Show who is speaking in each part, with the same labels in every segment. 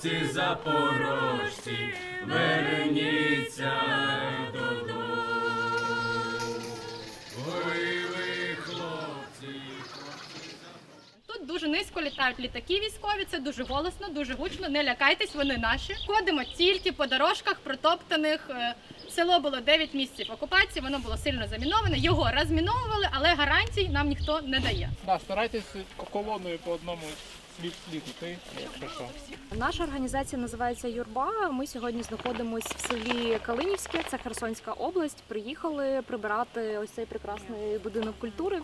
Speaker 1: хлопці запорожці, верніться додому. Ой, ви хлопці.
Speaker 2: Тут дуже низько літають літаки військові, це дуже голосно, дуже гучно. Не лякайтесь, вони наші. Ходимо тільки по дорожках протоптаних. Е, Село було 9 місяців окупації, воно було сильно заміноване. Його розміновували, але гарантій нам ніхто не дає.
Speaker 3: Да, старайтесь колоною по одному слід слід іти, якщо що.
Speaker 4: Наша організація називається Юрба. Ми сьогодні знаходимося в селі Калинівське, це Херсонська область. Приїхали прибирати ось цей прекрасний будинок культури.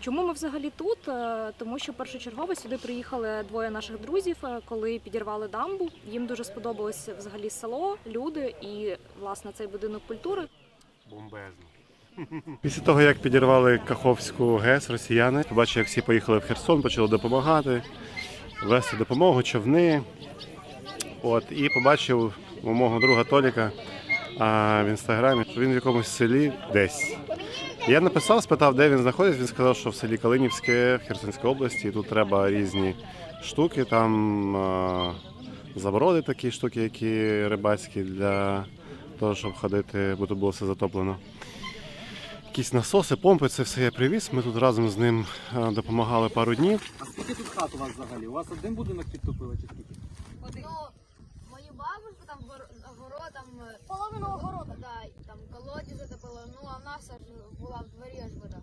Speaker 4: Чому ми взагалі тут? Е, Тому що першочергово сюди приїхали двоє наших друзів, е, коли підірвали дамбу. Їм дуже сподобалось взагалі село, люди і власне цей будинок культури.
Speaker 5: Бомбезно. Після того, як підірвали Каховську ГЕС, росіяни, побачив, як всі поїхали в Херсон, почали допомагати, вести допомогу, човни. От, і побачив у мого друга Толіка а, в інстаграмі, що він в якомусь селі десь. Я написав, спитав, де він знаходиться. Він сказав, що в селі Калинівське, в Херсонській області. Тут треба різні штуки, там а, забороди такі штуки, які рибацькі для того, щоб ходити, бо тут було все затоплено. Якісь насоси, помпи, це все я привіз. Ми тут разом з ним е, допомагали пару днів.
Speaker 6: А скільки тут хат у вас взагалі? У вас один будинок підтопило чи скільки?
Speaker 7: Ну, мою бабушку там огород, е, половину огорода, да, і там колодязь затопило, ну а в нас аж була в дворі аж вода.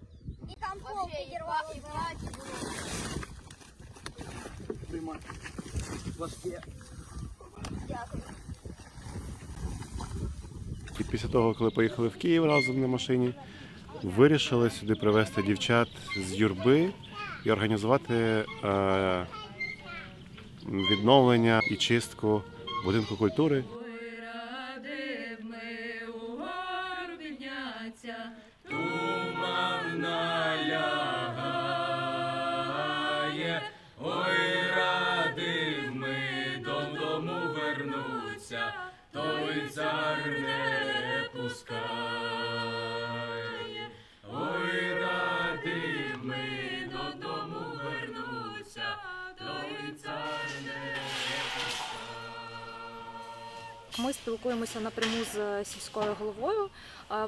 Speaker 7: І там пол підірвало. І в хаті було.
Speaker 6: Приймати. Важке.
Speaker 7: Дякую.
Speaker 5: І після того, коли поїхали в Київ разом на машині, вирішили сюди привезти дівчат з юрби і організувати е, відновлення і чистку будинку культури.
Speaker 1: Ми
Speaker 4: спілкуємося напряму з сільською головою.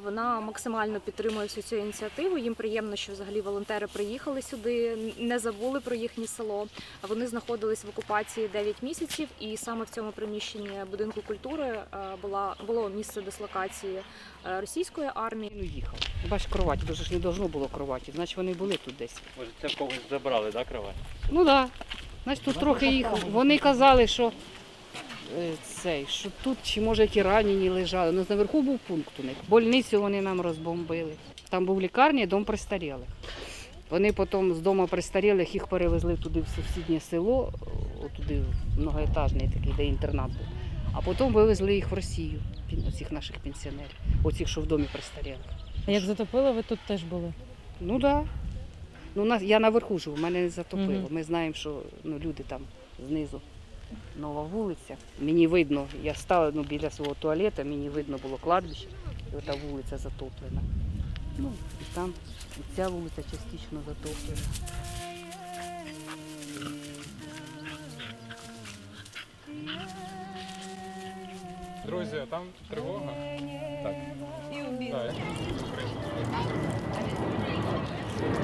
Speaker 4: Вона максимально підтримує всю цю ініціативу. Їм приємно, що взагалі волонтери приїхали сюди, не забули про їхнє село. Вони знаходились в окупації 9 місяців, і саме в цьому приміщенні будинку культури е, була було місце дислокації е, російської армії.
Speaker 8: Ну, їхав. Бач, кроваті, дуже ж не должно було кроваті, значить вони були тут десь.
Speaker 3: Може, це в когось забрали, так, кровать?
Speaker 8: Ну так. Да. Значить, тут трохи їх. Вони казали, що е, цей, що тут чи може які ранені лежали. Ну, наверху був пункт у них. Больницю вони нам розбомбили. Там був лікарня, дом престарілих. Вони потім з дому престарілих їх перевезли туди в сусіднє село, туди многоетажний такий, де інтернат був. А потім вивезли їх в Росію, оцих наших пенсіонерів, оцих, що в домі престарілих.
Speaker 9: Як затопило, ви тут теж були?
Speaker 8: Ну так. Да. Ну, я наверху живу, мене не затопило. Ми знаємо, що ну, люди там знизу. Нова вулиця. Мені видно, я стала ну, біля свого туалету, мені видно було кладбище, і ота вулиця затоплена. Ну, і там і ця вулиця частично затоплена.
Speaker 3: Друзі, там тривога. Так. Так.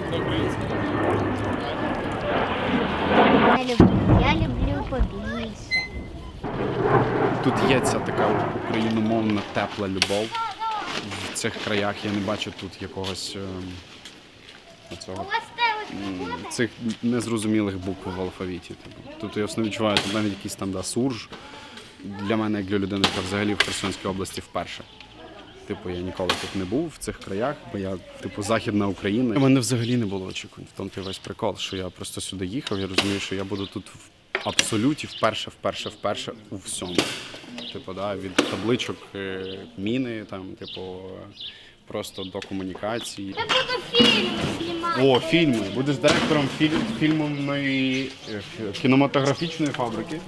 Speaker 3: Це українська.
Speaker 7: Я люблю, я люблю побільше.
Speaker 10: Тут є ця така україномовна тепла любов. В цих краях я не бачу тут якогось ем, цього, цих незрозумілих букв в алфавіті. Типу. Тут я основно відчуваю тут навіть якийсь там да, сурж. Для мене, як для людини, яка взагалі в Херсонській області вперше. Типу, я ніколи тут не був в цих краях, бо я, типу, Західна Україна. У мене взагалі не було очікувань. В тому той весь прикол, що я просто сюди їхав, я розумію, що я буду тут абсолюті вперше, вперше, вперше у всьому. Типу, да, від табличок е, міни, там, типу, просто до комунікації.
Speaker 7: Я буду фільми знімати.
Speaker 10: О, фільми. Будеш директором фільм, фільмової е, кінематографічної фабрики.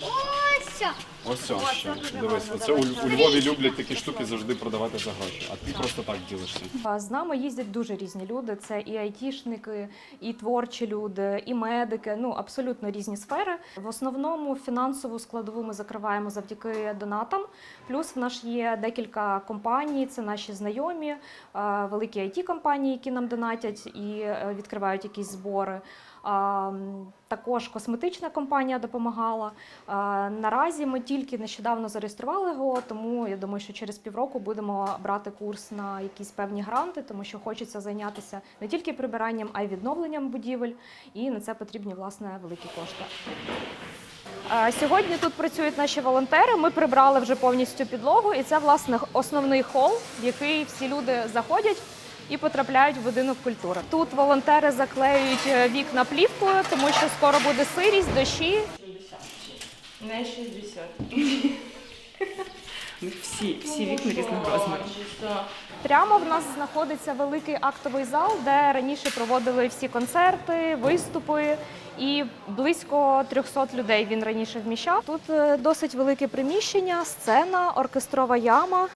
Speaker 7: Ось.
Speaker 10: Ось це
Speaker 4: О,
Speaker 10: ще. Дивись, оце у, у Львові люблять такі штуки завжди продавати за гроші, а ти просто так ділишся.
Speaker 4: А З нами їздять дуже різні люди. Це і айтішники, і творчі люди, і медики. Ну абсолютно різні сфери. В основному фінансову складову ми закриваємо завдяки донатам. Плюс в нас є декілька компаній. Це наші знайомі, е, великі it компанії, які нам донатять і е, відкривають якісь збори. Також косметична компанія допомагала. Наразі ми тільки нещодавно зареєстрували його, тому я думаю, що через півроку будемо брати курс на якісь певні гранти, тому що хочеться зайнятися не тільки прибиранням, а й відновленням будівель, і на це потрібні власне великі кошти. Сьогодні тут працюють наші волонтери. Ми прибрали вже повністю підлогу, і це власне основний хол, в який всі люди заходять і потрапляють в будинок культури. Тут волонтери заклеюють е, вікна плівкою, тому що скоро буде сирість, дощі.
Speaker 9: Не 60.
Speaker 8: Всі, всі вікна різного розміру.
Speaker 4: Прямо в нас знаходиться великий актовий зал, де раніше проводили всі концерти, виступи. І близько 300 людей він раніше вміщав. Тут е, досить велике приміщення, сцена, оркестрова яма.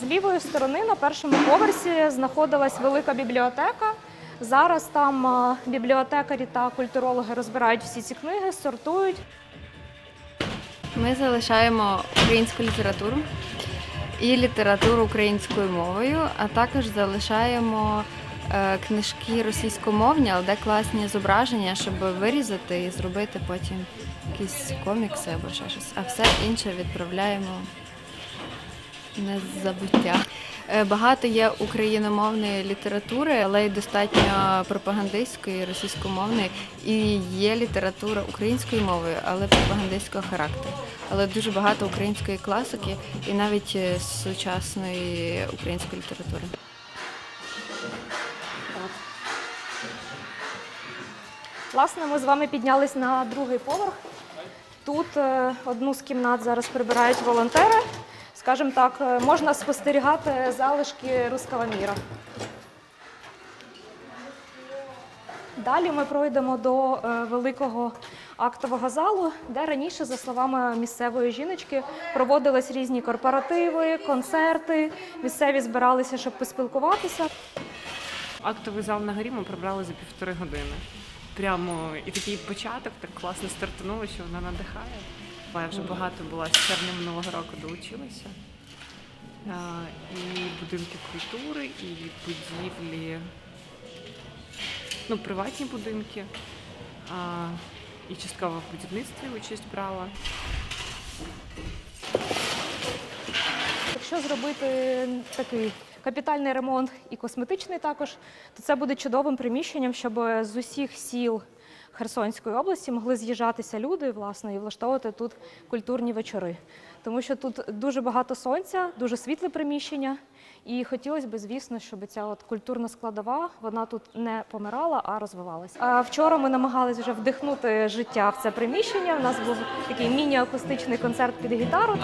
Speaker 4: З лівої сторони на першому поверсі знаходилась велика бібліотека. Зараз там е, бібліотекарі та культурологи розбирають всі ці книги, сортують.
Speaker 11: Ми залишаємо українську літературу і літературу українською мовою, а також залишаємо е, книжки російськомовні, але де класні зображення, щоб вирізати і зробити потім якісь комікси або ще щось. А все інше відправляємо на забуття. Е, Багато є україномовної літератури, але й достатньо пропагандистської, російськомовної. І є література українською мовою, але пропагандистського характеру. Але дуже багато української класики і навіть е, сучасної української літератури.
Speaker 4: Власне, ми з вами піднялись на другий поверх. Тут е, одну з кімнат зараз прибирають волонтери. Скажімо так, е, можна спостерігати залишки руского міра. Далі ми пройдемо до е, великого актового залу, де раніше, за словами місцевої жіночки, проводились різні корпоративи, концерти. Місцеві збиралися, щоб поспілкуватися.
Speaker 9: Актовий зал на горі ми прибрали за півтори години. Прямо і такий початок так класно стартануло, що вона надихає. Бо я вже багато була з червня минулого року долучилася. І будинки культури, і будівлі, ну, приватні будинки. І частково в будівництві участь брала.
Speaker 4: Якщо зробити такий капітальний ремонт і косметичний також, то це буде чудовим приміщенням, щоб з усіх сіл Херсонської області могли з'їжджатися люди власне і влаштовувати тут культурні вечори. Тому що тут дуже багато сонця, дуже світле приміщення, і хотілося б, звісно, щоб ця от культурна складова вона тут не помирала, а розвивалася. А вчора ми намагалися вже вдихнути життя в це приміщення. У нас був такий міні-акустичний концерт під гітару.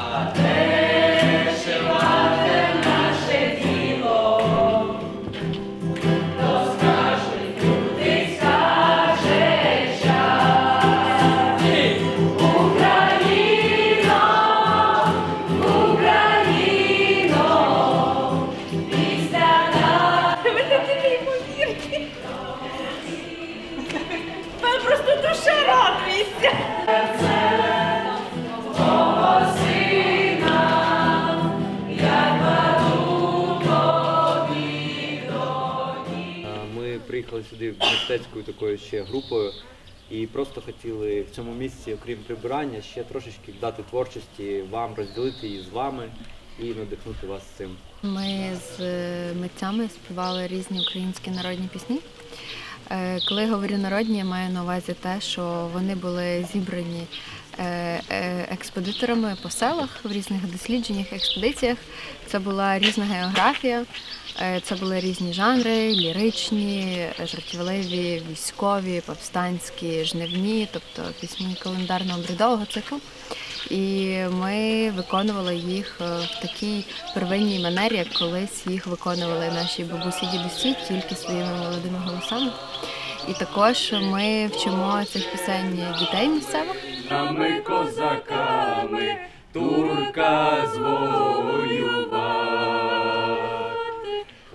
Speaker 6: Приїхали сюди мистецькою такою ще групою і просто хотіли в цьому місці, окрім прибирання, ще трошечки дати творчості вам, розділити її з вами і надихнути вас цим.
Speaker 11: Ми з е, митцями співали різні українські народні пісні. Е, Коли я говорю народні, я маю на увазі те, що вони були зібрані експедиторами по селах в різних дослідженнях, експедиціях. Це була різна географія, е, це були різні жанри, ліричні, жартівливі, військові, повстанські, жнивні, тобто пісні календарно-обрядового циклу. І ми виконували їх е, в такій первинній манері, як колись їх виконували наші бабусі дідусі, тільки своїми молодими голосами. І також ми вчимо цих пісень дітей місцевих.
Speaker 1: Нами козаками турка звоювати.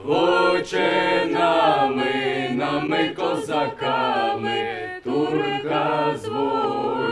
Speaker 1: Хоче нами, нами козаками турка звоювати.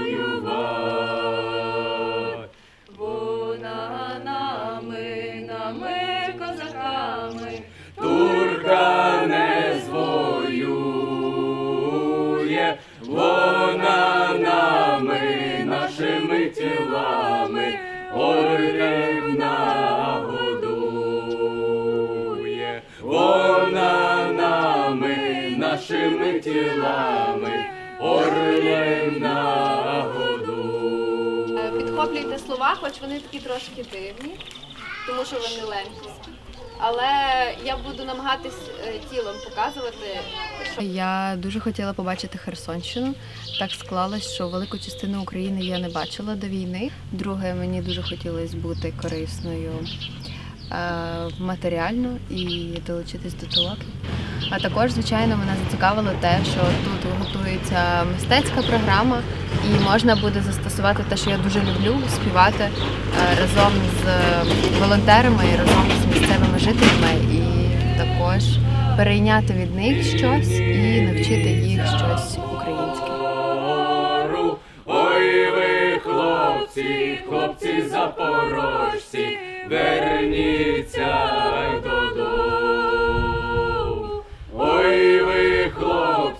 Speaker 1: Тілами, орлів нагодує.
Speaker 11: Підхоплюйте слова, хоч вони такі трошки дивні, тому що вони лемківські. Але я буду намагатись е, тілом показувати. Я дуже хотіла побачити Херсонщину. Так склалось, що велику частину України я не бачила до війни. Друге, мені дуже хотілося бути корисною е, матеріально і долучитись до толоки. А також, звичайно, мене зацікавило те, що тут готується мистецька програма, і можна буде застосувати те, що я дуже люблю, співати е, разом з волонтерами і разом з місцевими жителями, і також перейняти від них щось і навчити їх щось українське.
Speaker 1: Ой ви, хлопці, хлопці запорожці, верніться додому.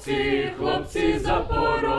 Speaker 1: Хлопці, хлопці запорожці,